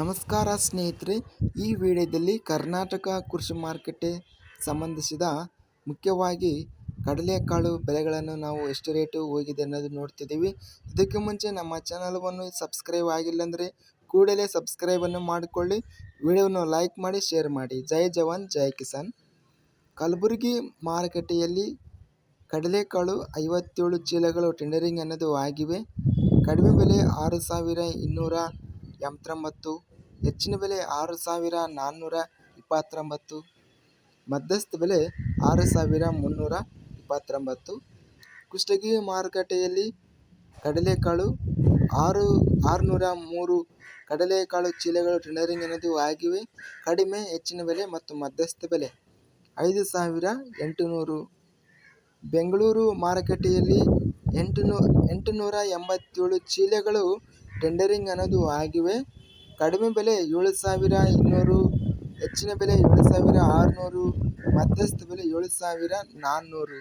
ನಮಸ್ಕಾರ ಸ್ನೇಹಿತರೆ, ಈ ವಿಡಿಯೋದಲ್ಲಿ ಕರ್ನಾಟಕ ಕೃಷಿ ಮಾರುಕಟ್ಟೆ ಸಂಬಂಧಿಸಿದ ಮುಖ್ಯವಾಗಿ ಕಡಲೆಕಾಳು ಬೆಲೆಗಳನ್ನು ನಾವು ಎಷ್ಟು ರೇಟು ಹೋಗಿದೆ ಅನ್ನೋದು ನೋಡ್ತಿದ್ದೀವಿ. ಇದಕ್ಕೆ ಮುಂಚೆ ನಮ್ಮ ಚಾನಲ್ವನ್ನು ಸಬ್ಸ್ಕ್ರೈಬ್ ಆಗಿಲ್ಲ ಅಂದರೆ ಕೂಡಲೇ ಸಬ್ಸ್ಕ್ರೈಬನ್ನು ಮಾಡಿಕೊಳ್ಳಿ. ವಿಡಿಯೋವನ್ನು ಲೈಕ್ ಮಾಡಿ, ಶೇರ್ ಮಾಡಿ. ಜೈ ಜವಾನ್, ಜೈ ಕಿಸಾನ್. ಕಲಬುರಗಿ ಮಾರುಕಟ್ಟೆಯಲ್ಲಿ ಕಡಲೆಕಾಳು ಐವತ್ತೇಳು ಚೀಲಗಳು ಟೆಂಡರಿಂಗ್ ಅನ್ನೋದು ಆಗಿವೆ. ಕಡಿಮೆ ಬೆಲೆ ಆರು ಸಾವಿರ ಇನ್ನೂರ ಎಂಬತ್ತೊಂಬತ್ತು, ಹೆಚ್ಚಿನ ಬೆಲೆ ಆರು ಸಾವಿರ ನಾನ್ನೂರ ಇಪ್ಪತ್ತೊಂಬತ್ತು ಮಧ್ಯಸ್ಥ ಬೆಲೆ ಆರು ಸಾವಿರ ಮುನ್ನೂರ ಇಪ್ಪತ್ತೊಂಬತ್ತು ಕುಷ್ಟಗಿ ಮಾರುಕಟ್ಟೆಯಲ್ಲಿ ಕಡಲೆಕಾಳು ಆರು ಆರುನೂರ ಮೂರು ಕಡಲೆಕಾಳು ಚೀಲಗಳು ಟೆಂಡರಿಂಗ್ ಅನ್ನೋದು ಆಗಿವೆ. ಕಡಿಮೆ, ಹೆಚ್ಚಿನ ಬೆಲೆ ಮತ್ತು ಮಧ್ಯಸ್ಥ ಬೆಲೆ ಐದು ಸಾವಿರ ಎಂಟುನೂರು ಬೆಂಗಳೂರು ಮಾರುಕಟ್ಟೆಯಲ್ಲಿ ಎಂಟುನೂ ಎಂಟುನೂರ ಎಂಬತ್ತೇಳು ಚೀಲಗಳು ಟೆಂಡರಿಂಗ್ ಅನ್ನೋದು ಆಗಿವೆ. ಕಡಿಮೆ ಬೆಲೆ ಏಳು ಸಾವಿರ ಇನ್ನೂರು, ಹೆಚ್ಚಿನ ಬೆಲೆ ಏಳು ಸಾವಿರ ಆರುನೂರು, ಮಧ್ಯಸ್ಥ ಬೆಲೆ ಏಳು ಸಾವಿರ ನಾನ್ನೂರು.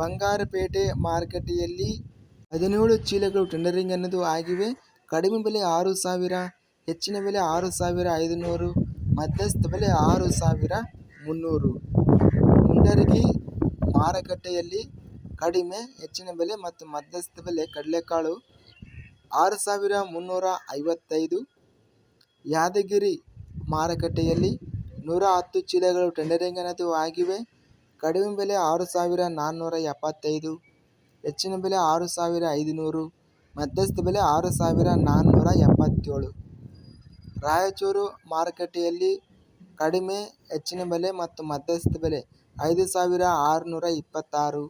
ಬಂಗಾರಪೇಟೆ ಮಾರುಕಟ್ಟೆಯಲ್ಲಿ ಹದಿನೇಳು ಚೀಲಗಳು ಟೆಂಡರಿಂಗ್ ಅನ್ನೋದು ಆಗಿವೆ. ಕಡಿಮೆ ಬೆಲೆ ಆರು ಸಾವಿರ ಹೆಚ್ಚಿನ ಬೆಲೆ ಆರು ಸಾವಿರ ಐದುನೂರು, ಮಧ್ಯಸ್ಥ ಬೆಲೆ ಆರು ಸಾವಿರ ಮುನ್ನೂರು. ಮುಂಡರಗಿ ಮಾರುಕಟ್ಟೆಯಲ್ಲಿ ಕಡಿಮೆ, ಹೆಚ್ಚಿನ ಬೆಲೆ ಮತ್ತು ಮಧ್ಯಸ್ಥ ಬೆಲೆ ಕಡಲೆಕಾಳು. ಆರು ಸಾವಿರ ಮುನ್ನೂರ ಐವತ್ತೈದು ಯಾದಗಿರಿ ಮಾರುಕಟ್ಟೆಯಲ್ಲಿ ನೂರ ಹತ್ತು ಚೀಲಗಳು ಟೆಂಡರಿಂಗ್ ಅನ್ನೋದು ಆಗಿವೆ. ಕಡಿಮೆ ಬೆಲೆ ಆರು ಸಾವಿರ ನಾನ್ನೂರ ಎಪ್ಪತ್ತೈದು, ಹೆಚ್ಚಿನ ಬೆಲೆ ಆರು ಸಾವಿರ ಐದುನೂರು, ಮಧ್ಯಸ್ಥ ಬೆಲೆ ಆರು ಸಾವಿರ ನಾನ್ನೂರ ಎಪ್ಪತ್ತೇಳು. ರಾಯಚೂರು ಮಾರುಕಟ್ಟೆಯಲ್ಲಿ ಕಡಿಮೆ, ಹೆಚ್ಚಿನ ಬೆಲೆ ಮತ್ತು ಮಧ್ಯಸ್ಥ ಬೆಲೆ ಐದು ಸಾವಿರ ಆರುನೂರ ಇಪ್ಪತ್ತಾರು.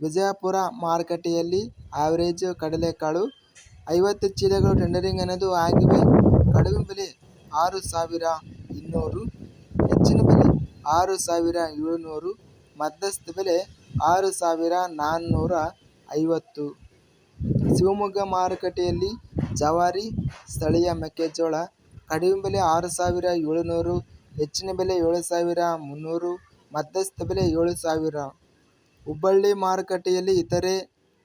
ವಿಜಯಪುರ ಮಾರುಕಟ್ಟೆಯಲ್ಲಿ ಆವರೇಜ್ ಕಡಲೆಕಾಳು ಐವತ್ತು ಚೀಲಗಳು ಟೆಂಡರಿಂಗ್ ಅನ್ನೋದು ಆಗಿವೆ. ಕಡಿಮೆ ಬೆಲೆ ಆರು ಸಾವಿರ ಇನ್ನೂರು, ಹೆಚ್ಚಿನ ಬೆಲೆ ಆರು ಸಾವಿರ ಏಳುನೂರು, ಮಧ್ಯಸ್ಥ ಬೆಲೆ ಆರು ಸಾವಿರ ನಾನ್ನೂರ ಐವತ್ತು. ಶಿವಮೊಗ್ಗ ಮಾರುಕಟ್ಟೆಯಲ್ಲಿ ಜವಾರಿ ಸ್ಥಳೀಯ ಮೆಕ್ಕೆಜೋಳ ಕಡಿಮೆ ಬೆಲೆ ಆರು ಸಾವಿರ ಏಳುನೂರು, ಹೆಚ್ಚಿನ ಬೆಲೆ ಏಳು ಸಾವಿರ ಮುನ್ನೂರು, ಮಧ್ಯಸ್ಥ ಬೆಲೆ ಏಳು ಸಾವಿರ. ಹುಬ್ಬಳ್ಳಿ ಮಾರುಕಟ್ಟೆಯಲ್ಲಿ ಇತರೆ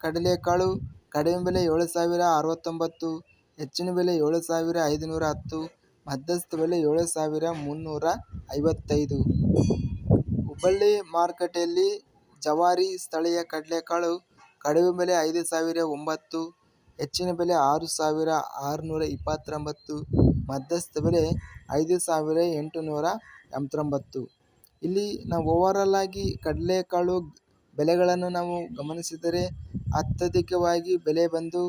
ಕಡಲೆಕಾಳು ಕಡಿಮೆ ಬೆಲೆ ಏಳು ಸಾವಿರ ಅರವತ್ತೊಂಬತ್ತು, ಹೆಚ್ಚಿನ ಬೆಲೆ ಏಳು ಸಾವಿರ ಐದುನೂರ ಹತ್ತು, ಮಧ್ಯಸ್ಥ ಬೆಲೆ ಏಳು ಸಾವಿರ ಮುನ್ನೂರ ಐವತ್ತೈದು. ಹುಬ್ಬಳ್ಳಿ ಮಾರುಕಟ್ಟೆಯಲ್ಲಿ ಜವಾರಿ ಸ್ಥಳೀಯ ಕಡಲೆಕಾಳು ಕಡಿಮೆ ಬೆಲೆ ಐದು ಸಾವಿರ ಒಂಬತ್ತು, ಹೆಚ್ಚಿನ ಬೆಲೆ ಆರು ಸಾವಿರ ಆರುನೂರ ಇಪ್ಪತ್ತೊಂಬತ್ತು, ಮಧ್ಯಸ್ಥ ಬೆಲೆ ಐದು ಸಾವಿರ ಎಂಟುನೂರ ಎಂಬತ್ತೊಂಬತ್ತು. ಇಲ್ಲಿ ನಾವು ಓವರಾಲ್ ಆಗಿ ಕಡಲೆಕಾಳು ಬೆಲೆಗಳನ್ನು ನಾವು ಗಮನಿಸಿದರೆ ಅತ್ಯಧಿಕವಾಗಿ ಬೆಲೆ ಬಂದು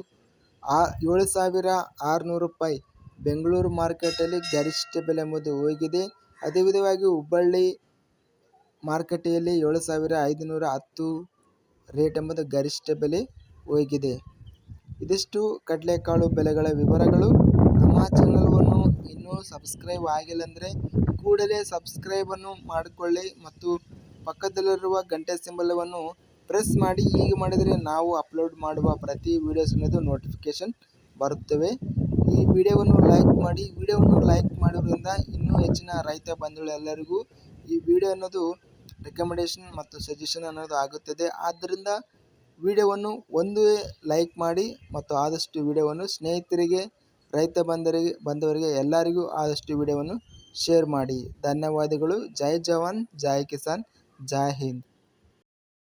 ಆ ಏಳು ಸಾವಿರ ಆರುನೂರು ರೂಪಾಯಿ. ಬೆಂಗಳೂರು ಮಾರುಕಟ್ಟೆಯಲ್ಲಿ ಗರಿಷ್ಠ ಬೆಲೆ ಎಂಬುದು ಹೋಗಿದೆ. ಅದೇ ವಿಧವಾಗಿ ಹುಬ್ಬಳ್ಳಿ ಮಾರುಕಟ್ಟೆಯಲ್ಲಿ ಏಳು ಸಾವಿರ ಐದುನೂರ ಹತ್ತು ರೇಟ್ ಎಂಬುದು ಗರಿಷ್ಠ ಬೆಲೆ ಹೋಗಿದೆ. ಇದಿಷ್ಟು ಕಡಲೆಕಾಳು ಬೆಲೆಗಳ ವಿವರಗಳು. ನಮ್ಮ ಚಾನಲ್ವನ್ನು ಇನ್ನೂ ಸಬ್ಸ್ಕ್ರೈಬ್ ಆಗಿಲ್ಲ ಅಂದರೆ ಕೂಡಲೇ ಸಬ್ಸ್ಕ್ರೈಬನ್ನು ಮಾಡಿಕೊಳ್ಳಿ ಮತ್ತು ಪಕ್ಕದಲ್ಲಿರುವ ಗಂಟೆ ಸಿಂಬಲವನ್ನು ಪ್ರೆಸ್ ಮಾಡಿ ಹೀಗೆ ಮಾಡಿದರೆ ನಾವು ಅಪ್ಲೋಡ್ ಮಾಡುವ ಪ್ರತಿ ವೀಡಿಯೋಸ್ ಅನ್ನೋದು ನೋಟಿಫಿಕೇಷನ್ ಬರುತ್ತವೆ. ಈ ವಿಡಿಯೋವನ್ನು ಲೈಕ್ ಮಾಡಿ ವಿಡಿಯೋವನ್ನು ಲೈಕ್ ಮಾಡೋದ್ರಿಂದ ಇನ್ನೂ ಹೆಚ್ಚಿನ ರೈತ ಬಂಧುಗಳೆಲ್ಲರಿಗೂ ಈ ವಿಡಿಯೋ ಅನ್ನೋದು ರೆಕಮೆಂಡೇಶನ್ ಮತ್ತು ಸಜೆಷನ್ ಅನ್ನೋದು ಆಗುತ್ತದೆ. ಆದ್ದರಿಂದ ವಿಡಿಯೋವನ್ನು ಒಂದು ಲೈಕ್ ಮಾಡಿ ಮತ್ತು ಆದಷ್ಟು ವಿಡಿಯೋವನ್ನು ಸ್ನೇಹಿತರಿಗೆ, ರೈತ ಬಂಧರಿಗೆ ಬಂದವರಿಗೆ ಎಲ್ಲರಿಗೂ ಆದಷ್ಟು ವಿಡಿಯೋವನ್ನು ಶೇರ್ ಮಾಡಿ. ಧನ್ಯವಾದಗಳು. ಜೈ ಜವಾನ್, ಜೈ ಕಿಸಾನ್. ಜೈ ಹಿಂದ್